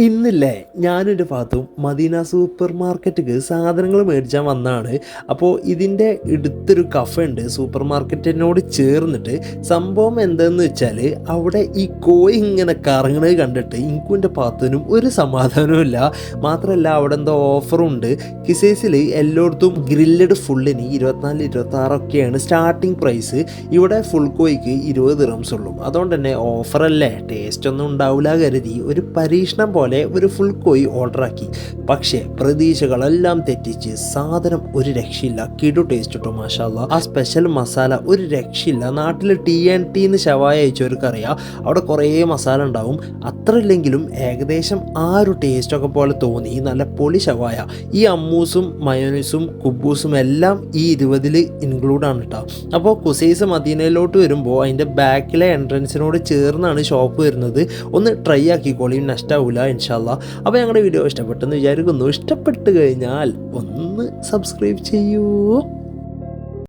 ഇന്നില്ലേ ഞാനൊരു ഭാഗത്തും Medina super മാർക്കറ്റിക്ക് സാധനങ്ങൾ മേടിച്ചാൽ വന്നതാണ് അപ്പോൾ ഇതിന്റെ എടുത്തൊരു കഫ ഉണ്ട് സൂപ്പർ മാർക്കറ്റിനോട് ചേർന്നിട്ട് സംഭവം എന്താണെന്ന് വെച്ചാൽ അവിടെ ഈ കോഴി ഇങ്ങനെ കറങ്ങണത് കണ്ടിട്ട് എനിക്കും എന്റെ ഒരു സമാധാനവും ഇല്ല. മാത്രമല്ല അവിടെ എന്തോ ഓഫറുണ്ട്. കിസേസിൽ എല്ലായിടത്തും ഗ്രില്ലഡ് ഫുള്ളിന് ഇരുപത്തിനാല് ഇരുപത്തി ആറൊക്കെയാണ് സ്റ്റാർട്ടിങ് പ്രൈസ്. ഇവിടെ ഫുൾ കോഴിക്ക് ഇരുപത് റംസ് ഉള്ളൂ. അതുകൊണ്ട് തന്നെ ഓഫറല്ലേ. ടേസ്റ്റ് ഒന്നും ഉണ്ടാവില്ല കരുതി. ഒരു പരീക്ഷണം പോലെ ഒരു ഫുൾ കോയി ഓർഡർ ആക്കി. പക്ഷേ പ്രതീക്ഷകളെല്ലാം തെറ്റിച്ച് സാധനം ഒരു രക്ഷയില്ല. കിടു ടേസ്റ്റ് കിട്ടും മാഷാല്ല ആ സ്പെഷ്യൽ മസാല ഒരു രക്ഷയില്ല. നാട്ടിൽ ടി എൻ ടി എന്ന് ശവായ അയച്ചവർക്കറിയാം. അവിടെ കുറേ മസാല ഉണ്ടാവും. അത്ര ഇല്ലെങ്കിലും ഏകദേശം ആ ഒരു ടേസ്റ്റൊക്കെ പോലെ തോന്നി. നല്ല പൊളി ശവായ. ഈ അമ്മൂസും മയോനീസും കുബൂസും എല്ലാം ഈ ഇരുപതിൽ ഇൻക്ലൂഡ് ആണ് കേട്ടോ അപ്പോൾ കുസൈസ് മദീനയിലോട്ട് വരുമ്പോൾ അതിന്റെ ബാക്കിലെ എൻട്രൻസിനോട് ചേർന്നാണ് ഷോപ്പ് വരുന്നത്. ഒന്ന് ട്രൈ ആക്കിക്കോളിയും നഷ്ടാവില്ല ഇൻഷാല്ല അപ്പോൾ ഞങ്ങളുടെ വീഡിയോ ഇഷ്ടപ്പെട്ടെന്ന് വിചാരിക്കുന്നു. ഇഷ്ടപ്പെട്ട് കഴിഞ്ഞാൽ ഒന്ന് സബ്സ്ക്രൈബ് ചെയ്യൂ.